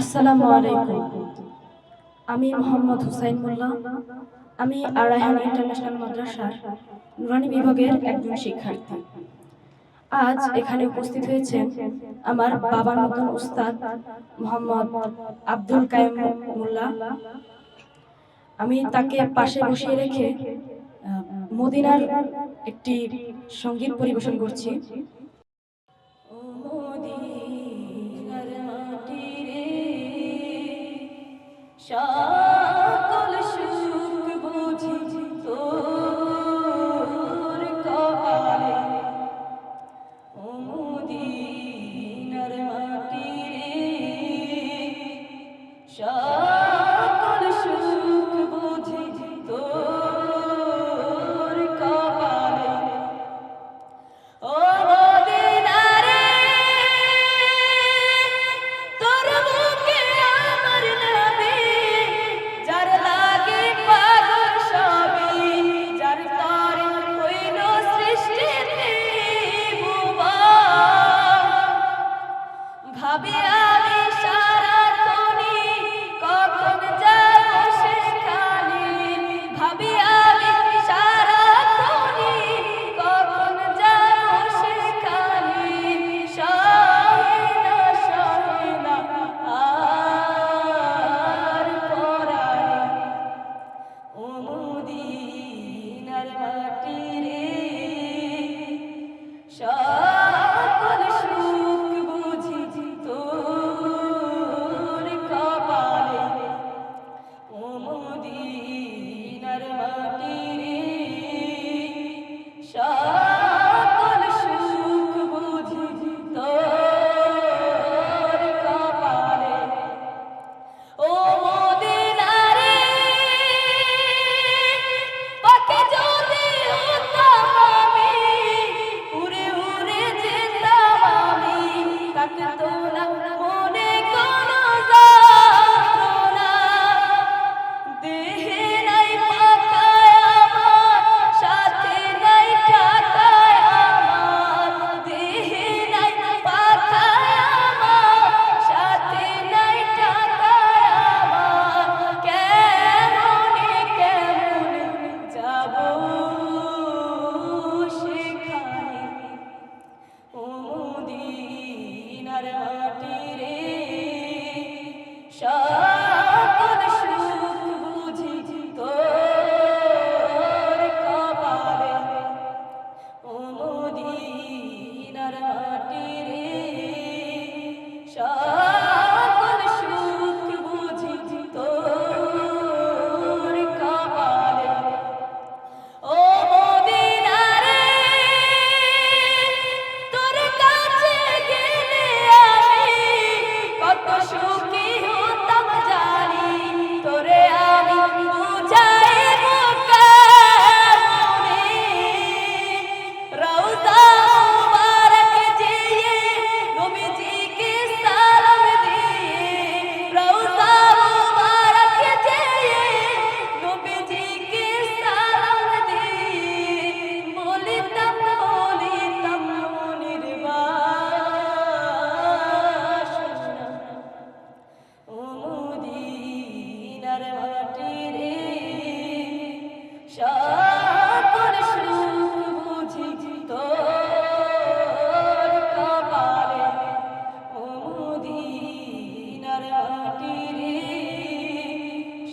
আসসালামু আলাইকুম। আমি মোহাম্মদ হুসাইন মোল্লা। আমি আরাহান ইন্টারন্যাশনাল মাদ্রাসার নুরানি বিভাগের একজন শিক্ষার্থী। আজ এখানে উপস্থিত হয়েছেন আমার বাবার মতন উস্তাদ মোহাম্মদ আব্দুল কায়েম মোল্লা। আমি তাকে পাশে বসিয়ে রেখে মদিনার একটি সংগীত পরিবেশন করছি। মদিনার মাটি রে সকল সুখ বুঝি তোর কপালে। ও মদিনারে পাকে যদি হতাম আমি, উড়ে উড়ে যেতাম আমি মনে